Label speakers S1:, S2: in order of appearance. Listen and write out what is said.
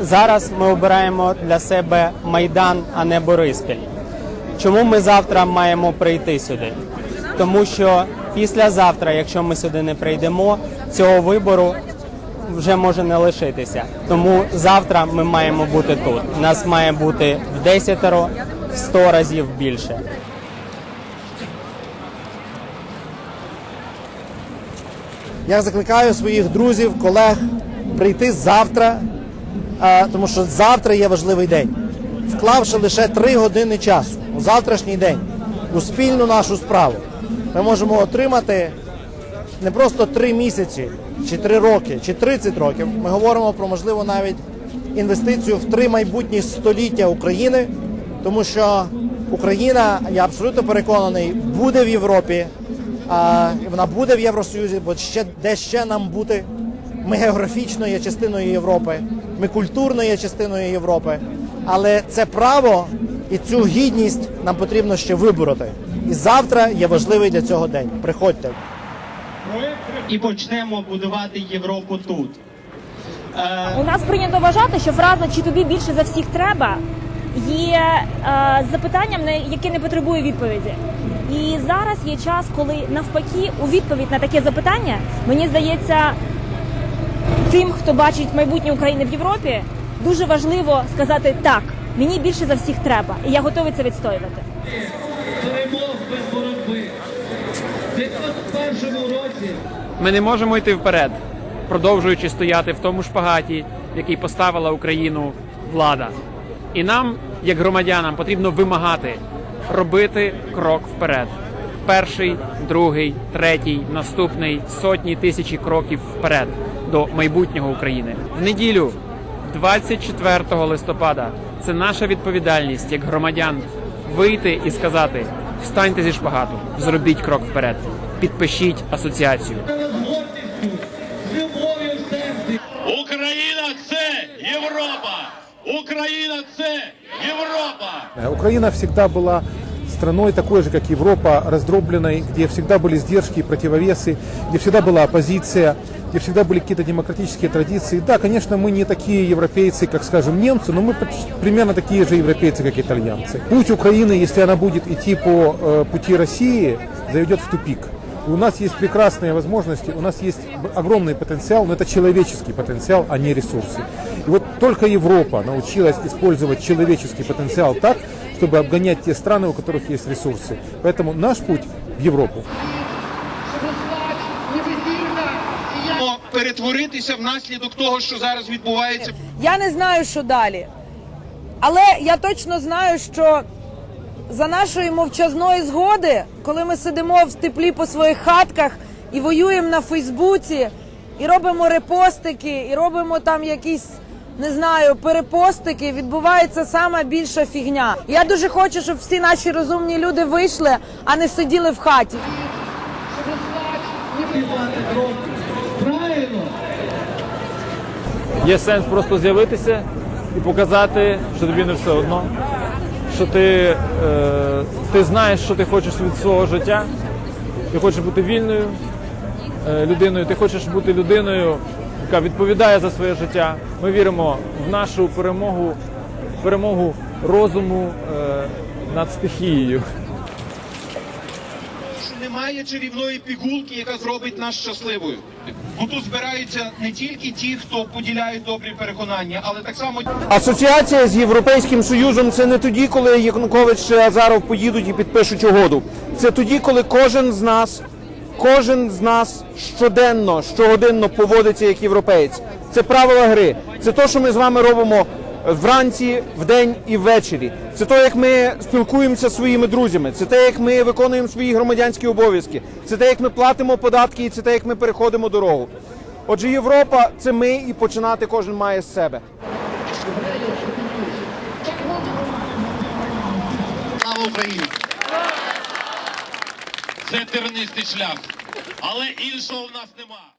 S1: зараз ми обираємо для себе Майдан, а не Бориспіль. Чому ми завтра маємо прийти сюди? Тому що післязавтра, якщо ми сюди не прийдемо, цього вибору вже може не лишитися. Тому завтра ми маємо бути тут. Нас має бути в десятеро, в сто разів більше.
S2: Я закликаю своїх друзів, колег прийти завтра, тому що завтра є важливий день. Вклавши лише три години часу у завтрашній день у спільну нашу справу, ми можемо отримати не просто три місяці, чи три роки, чи 30 років. Ми говоримо про можливо навіть інвестицію в три майбутні століття України, тому що Україна, я абсолютно переконаний, буде в Європі, а, вона буде в Євросоюзі, бо ще де ще нам бути. Ми географічно є частиною Європи, ми культурно є частиною Європи. Але це право і цю гідність нам потрібно ще вибороти. І завтра є важливий для цього день. Приходьте.
S3: і почнемо будувати Європу тут. Е,
S4: У нас прийнято вважати, що фраза чи тобі більше за всіх треба є е, запитанням, на яке не потребує відповіді. І зараз є час, коли навпаки у відповідь на таке запитання мені здається, тим, хто бачить майбутнє України в Європі, дуже важливо сказати так. Мені більше за всіх треба, і я готовий це відстоювати.
S5: перемог без боротьби. В 91 році
S6: Ми не можемо йти вперед, продовжуючи стояти в тому шпагаті, який поставила Україну влада. І нам, як громадянам, потрібно вимагати робити крок вперед. Перший, другий, третій, наступний сотні тисячі кроків вперед до майбутнього України. В неділю, 24 листопада, це наша відповідальність як громадян вийти і сказати: встаньте зі шпагату, зробіть крок вперед, підпишіть асоціацію.
S5: з гордістю, з любов'ю в серці.
S7: Україна це Європа! Україна це Європа!
S8: Украина всегда была страной такой же, как Европа, раздробленной, где всегда были сдержки и противовесы, где всегда была оппозиция, где всегда были какие-то демократические традиции. Да, конечно, мы не такие европейцы, как, скажем, немцы, но мы примерно такие же европейцы, как итальянцы. Путь Украины, если она будет идти по э, пути России, заведет в тупик. У нас есть прекрасные возможности, у нас есть огромный потенциал, но это человеческий потенциал, а не ресурсы. И вот только Европа научилась использовать человеческий потенциал так, чтобы обгонять те страны, у которых есть ресурсы. Поэтому наш путь в Европу.
S3: Перетворитися внаслідок того, що зараз відбувається.
S9: Я не знаю, що далі. Але я точно знаю, що за нашої мовчазної згоди, коли ми сидимо в теплі по своїх хатках і воюємо на Фейсбуці, і робимо репостики, і робимо там якісь. Не знаю, перепостики відбувається сама більша фігня. Я дуже хочу, щоб всі наші розумні люди вийшли, а не сиділи в хаті.
S6: Є сенс просто з'явитися і показати, що тобі не все одно, що ти, е, ти знаєш, що ти хочеш від свого життя, ти хочеш бути вільною е, людиною, ти хочеш бути людиною, яка відповідає за своє життя. Ми віримо в нашу перемогу, в перемогу розуму е, над стихією.
S3: Немає чарівної пігулки, яка зробить нас щасливою. Бо тут збираються не тільки ті, хто поділяють добрі переконання, але так само
S2: Асоціація з Європейським Союзом це не тоді, коли Янукович чи Азаров поїдуть і підпишуть угоду. Це тоді, коли кожен з нас, кожен з нас щоденно, щогодинно поводиться як європеєць. Це правила гри. Це те, що ми з вами робимо вранці, вдень і ввечері. Це те, як ми спілкуємося зі своїми друзями. Це те, як ми виконуємо свої громадянські обов'язки. Це те, як ми платимо податки, і це те, як ми переходимо дорогу. Отже, Європа це ми і починати кожен має з себе.
S7: Слава Україні! Це тернистий шлях, але іншого в нас нема.